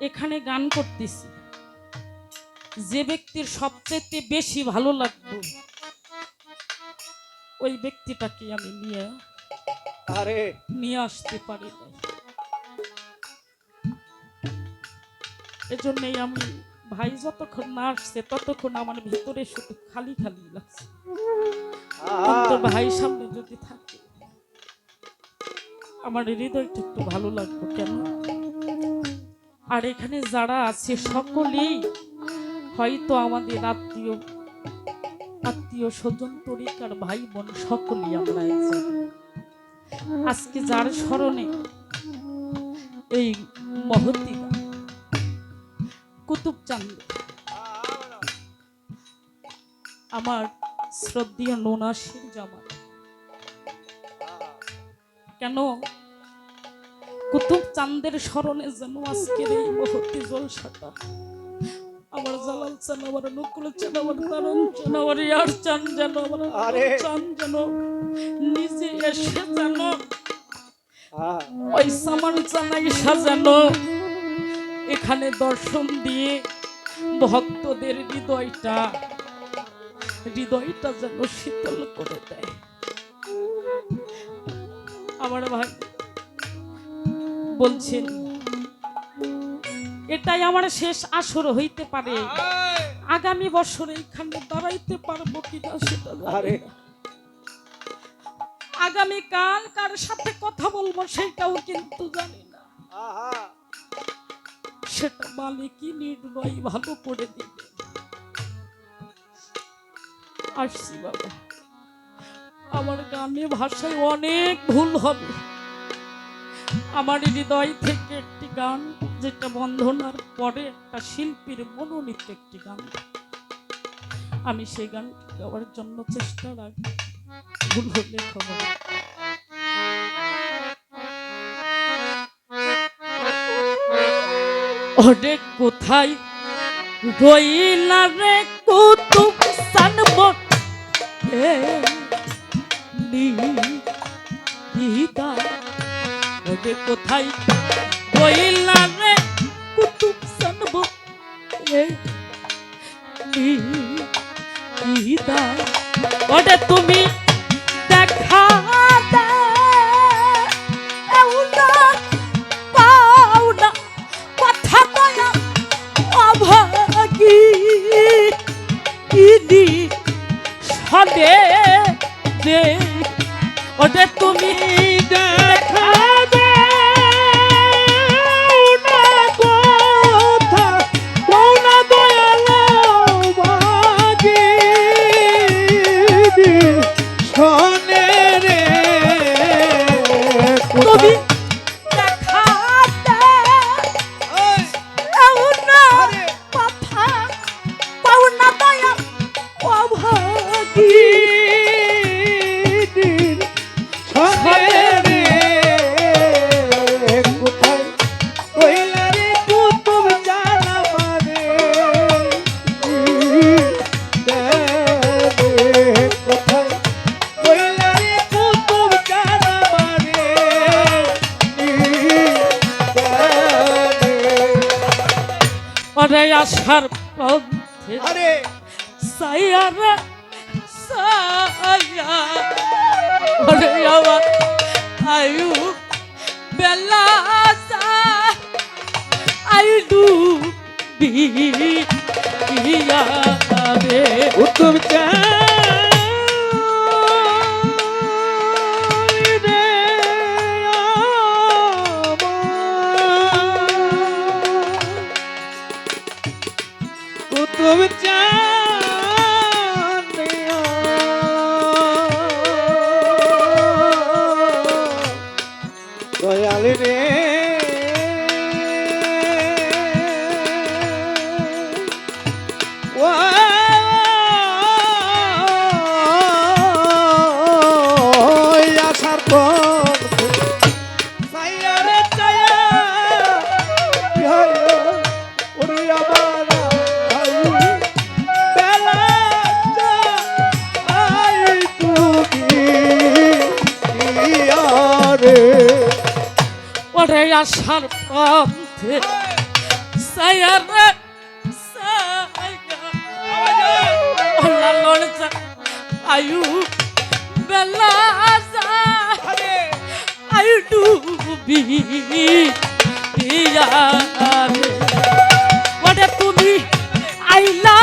এখানে গান করতেছি। যে ব্যক্তির সবচেয়ে বেশি ভালো লাগবে ওই ব্যক্তিটাকে আমি নিয়ে আরে। নিয়ে আসতে পারি এজন্যই আমি ভাই যতক্ষণ না আসছে ততক্ষণ আমার ভিতরে শুধু খালি খালি লাগছে। ভাই সামনে যদি থাকে আমার হৃদয়টা একটু ভালো লাগবে কেন? আর এখানে যারা আছে সকলেই হয়তো আমাদের আত্মীয় আত্মীয় স্বজন, তরিকার ভাই বোন সকলেই আমরা আজকে যার স্মরণে এই মহতি কুতুব চান্দ আমার শ্রদ্ধীয় নোনাসির জামা কেন কুতুব চান্দের স্মরণে যেন আজকের এই মহতি জলসাটা। আমার জালাল চান আমার নকুল চান আমার তারণ চান আমার ইয়ার চান যেন আমার আরে। চান যেন নিজে এসে যেন ওই সামান চানাই সাজানো। এখানে দর্শন দিয়ে ভক্তদের হৃদয়টা হৃদয়টা যেন শীতল করে দেয়। আমার ভাই বলছেন এটাই আমার শেষ আসর হইতে পারে। আগামী বছর এইখানে দাঁড়াইতে পারব কিনা সেটা। না। আগামীকাল কার সাথে কথা বলব সেটাও কিন্তু জানি না। সেটা মালিকই নির্ণয় ভালো করে দিবে। আসছি বাবা। আমার গানে ভাষায় অনেক ভুল হবে। আমার হৃদয় থেকে একটি গান, যেটা বন্ধনার পরে একটা শিল্পীর মনোনীত একটি গান। আমি সেই গান গাওয়ার জন্য চেষ্টা রাখি। ভুল হলে খবর কোথায় রইলা রে কুতুব এ নিহিতা ওরে কোথায়? রইলা রে কুতুব সানব। ওরে তুমি দেখা অভাগী। ইদি সদে দে ওরে আশার পথে আরে। সাইয়ার সাইয়া ওরে আমার আয়ু বেলা সা আইডু বিয়া রে উত্তম চাই ওরে আশার পথে সায়া রে সায়া। লালন সা আয়ু বেলা আয়ু ডুবি দিয়া রে তুমি আইলা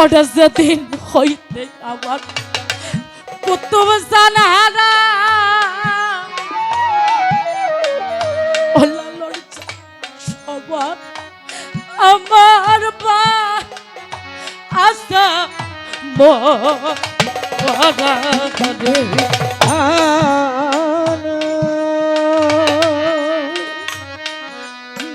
ওটা যেদিন হইতে আমার কুতুব সানাহারা সবার আমার বা আশা মরা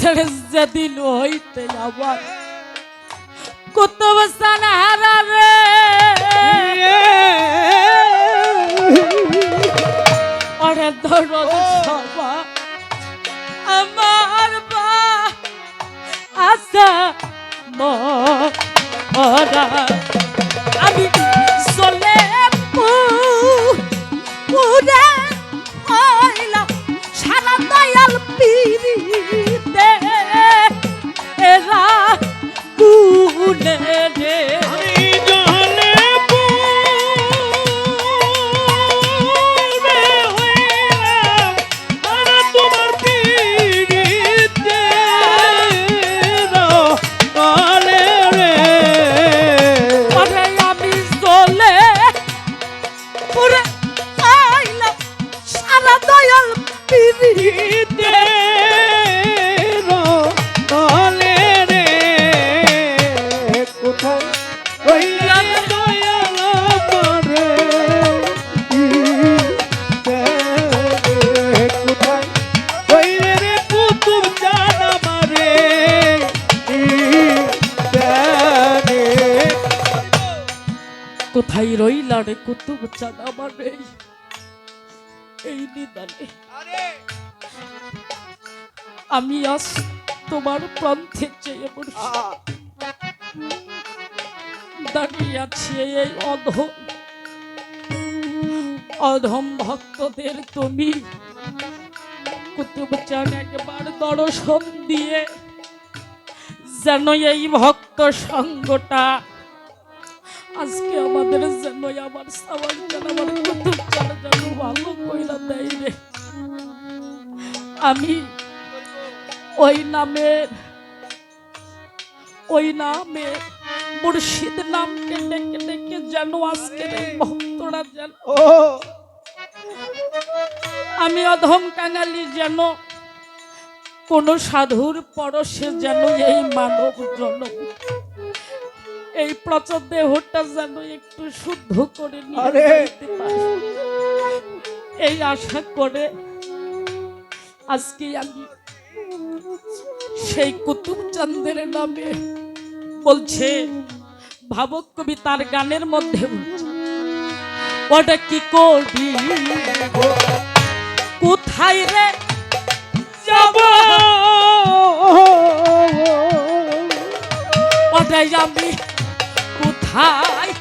ছেড়ে যেদিন হইতে আমার কুতুব সানাহারা রে। ওরে দরদ সবা। আমার বা আশা মরা আমি চলে পুরে কোথায় রইলা রে কুতুব চাঁদ আমার এই এই নিদানে আমি আজ তোমার প্রান্তে চেয়ে দাঁড়িয়ে আছি এই অধম অধম ভক্তদের তুমি। কুতুব চান একবার দর্শন দিয়ে যেন এই ভক্ত সঙ্গটা আজকে আমাদের যেন আমার সবার যেন আমার চান যেন ভালো কইরা দেয় রে। আমি ওই নামের ওই নামে মুর্শিদ নামকে ডেকে ডেকে যেন আজকে ভক্তরা যেন আমি অধম কাঙালি যেন কোন সাধুর পরশে যেন এই মানব জনম এই প্রচার দেহটা যেন একটু শুদ্ধ করে নিয়ে। এই আশা করে আজকে আমি সেই কুতুব চান্দের নামে বলছে ভাবক কবি তার গানের মধ্যে ওটা কি করবি কোথায় রে যাব? ওটাই আমি কোথায়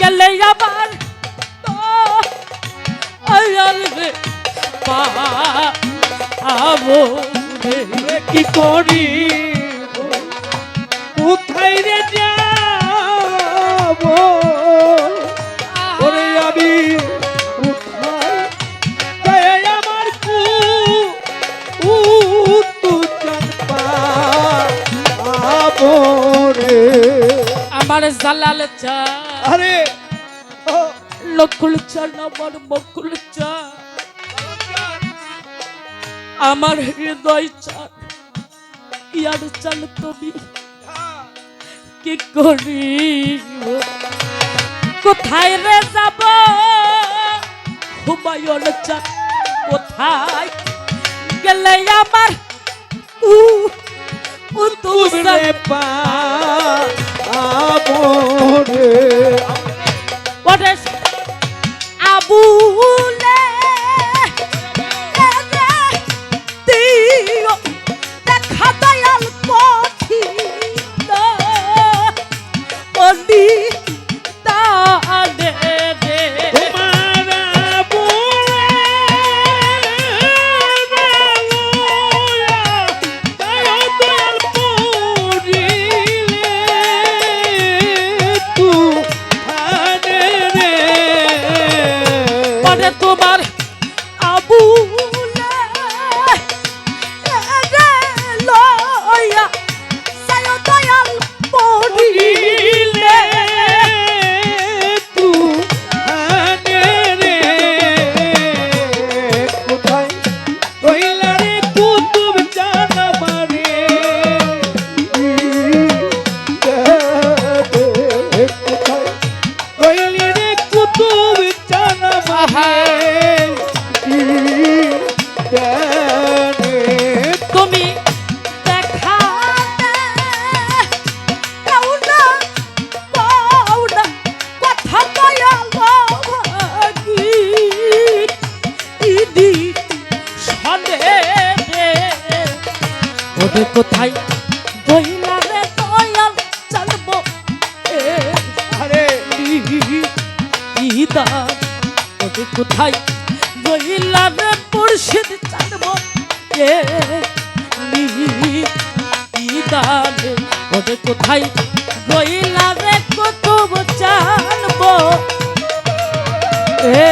গেলে আবার তো আয়ালবে পাবো রে কি করি? কোথায় রে যাব আমার চা। আরে আমার বকুল চা। আমার হৃদয় চান ইয়ার চাল তুমি। কি করি কোথায় রে যাব? হুমায়ুন চান কোথায়? গেলে আমার উ তুম তুসা দইলা রে মুর্শিদ চলবো এ ইদান ওদের কোথায় দইলা রে কুতুব জানব এ